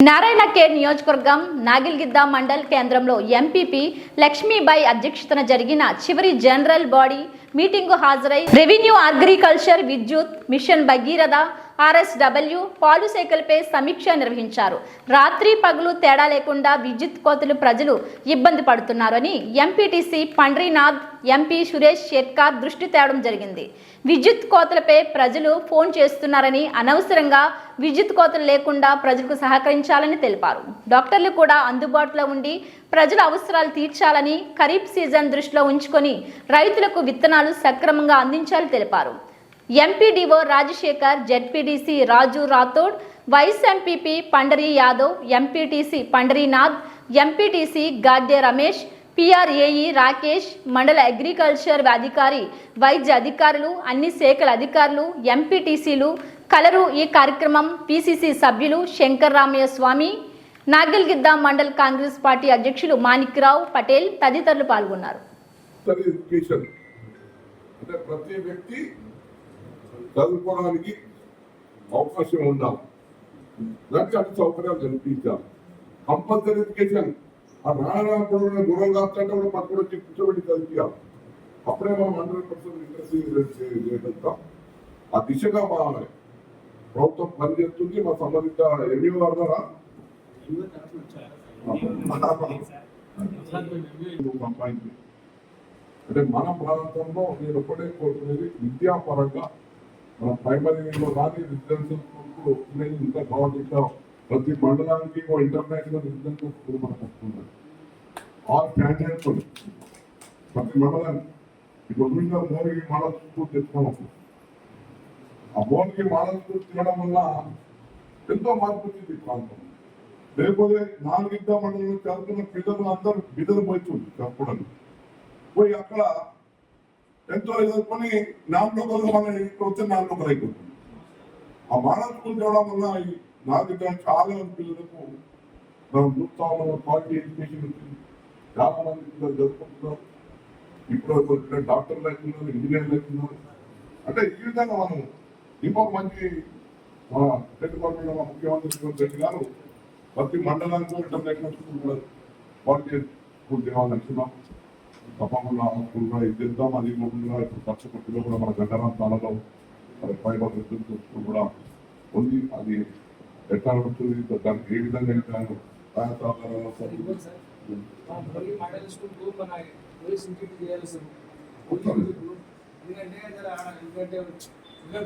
Narayana care నియోజకవర్గం నాగిల్గిద్ద మండల్ కేంద్రంలో MPP Lakshmibai అధ్యక్షతన జరిగిన చివరి జనరల్ బాడీ మీటింగు హాజరై రెవెన్యూ అగ్రికల్చర్ విద్యుత్ మిషన్ భగీరథ ఆర్ఎస్డబ్ల్యూ పాలు సేకలపై సమీక్ష నిర్వహించారు. రాత్రి పగులు తేడా లేకుండా విద్యుత్ కోతలు ప్రజలు ఇబ్బంది పడుతున్నారని ఎంపీటీసీ పండ్రీనాథ్ ఎంపీ సురేష్ షెట్కార్ దృష్టి తేవడం జరిగింది. విద్యుత్ కోతలపై ప్రజలు ఫోన్ చేస్తున్నారని అనవసరంగా విద్యుత్ కోతలు లేకుండా ప్రజలకు సహకరించాలని తెలిపారు. డాక్టర్లు కూడా అందుబాటులో ఉండి ప్రజల అవసరాలు తీర్చాలని ఖరీఫ్ సీజన్ దృష్టిలో ఉంచుకొని రైతులకు విత్తనాలు సక్రమంగా అందించాలని తెలిపారు. MPDO Rajasekhar ZPTC Raju Rathod vice MPP Pandari Yadav MPTC Pandarinath MPTC Gadde Ramesh PRAE Rakesh మండల అగ్రికల్చర్ అధికారి వైద్య అధికారులు అన్ని శాఖల అధికారులు ఎంపీటీసీలు కలరు ఈ కార్యక్రమం పిసిసి సభ్యులు శంకర్ రామయ్య స్వామి నాగల్గిద్ద మండల్ కాంగ్రెస్ పార్టీ అధ్యక్షులు మాణిక్రావు పటేల్ తదితరులు పాల్గొన్నారు. ఎడ్యుకేషన్ అంటే ప్రతి వ్యక్తి చదువుకోవడానికి అవకాశం ఉండాలి. దానికి అన్ని సౌకర్యాలు కల్పించాలి. కంపల్సరీ ఎడ్యుకేషన్ ఆ రానప్పుడు గురం కాస్తుంటే కూడా పక్కన వచ్చి కూర్చోబెట్టి చదివించాలి. అప్పుడే మనం హండ్రెడ్ పర్సెంట్ ఇంట్రెస్ట్ చేయగలుగుతాం ఆ దిశగా మా ప్రభుత్వం పనిచేస్తుంది. మా సంబంధిత ఎన్ని ద్వారా సంపాదించి అంటే మన ప్రాంతంలో నేను ఒకటే కోరుకునేది విద్యాపరంగా మన ప్రైమరీలో కానీ రెసిడెన్షియల్ స్కూల్ వస్తున్నాయి ఇంత గవర్నమెంట్ ప్రతి మండలానికి ఒక ఇంటర్నేషనల్ రెసిడెన్షియల్ స్కూల్ మనకు వస్తుంది ఆ స్టాండర్డ్ ప్రతి మండలానికి. ఇప్పుడు చూసిన మోరికి మోడల్ స్కూల్ తెచ్చుకోవాలి ఆ మోరికి మోడల్ స్కూల్ తినడం వల్ల ఎంతో మార్పు వచ్చింది ఈ ప్రాంతం లేకపోతే నాలుగింట మండలంలో చదువుతున్న పిల్లలు అందరూ బిడ్డలు పోతుంది చదువుకోవడానికి పోయి అక్కడ ఎంతో చదువుకొని నాలుగు మన ఇంట్లో వచ్చి నాలుగు అయిపోతుంది. ఆ మానవ స్కూల్ వల్ల ఈ నాలుగు చాలా పిల్లలకు మనం చూస్తాము క్వాలిటీ ఎడ్యుకేషన్ వచ్చింది చాలా మంది పిల్లలు చదువుకుంటున్నారు. ఇప్పుడు కొంచెం డాక్టర్లు అవుతున్నారు ఇంజనీర్లు అవుతున్నారు అంటే ఈ విధంగా మనం ఇంకొక మంచి మన ప్రతిపక్షంలో ముఖ్యమంత్రి గారు ప్రతి మండలానికి ఒక బ్రేక్అప్ స్కూల్ కూడా వాళ్ళు స్కూల్ తేవాలనుకున్నాం తప్పకుండా స్కూల్ చేద్దాం. అది కూడా ఇప్పుడు పచ్చపట్టులో కూడా మన గండారాం తాళలో ఫైవ్ కూడా ఉంది. అది ఎట్లా ఉంటుంది దానికి ఏ విధంగా వెళ్తాను ఎందుకంటే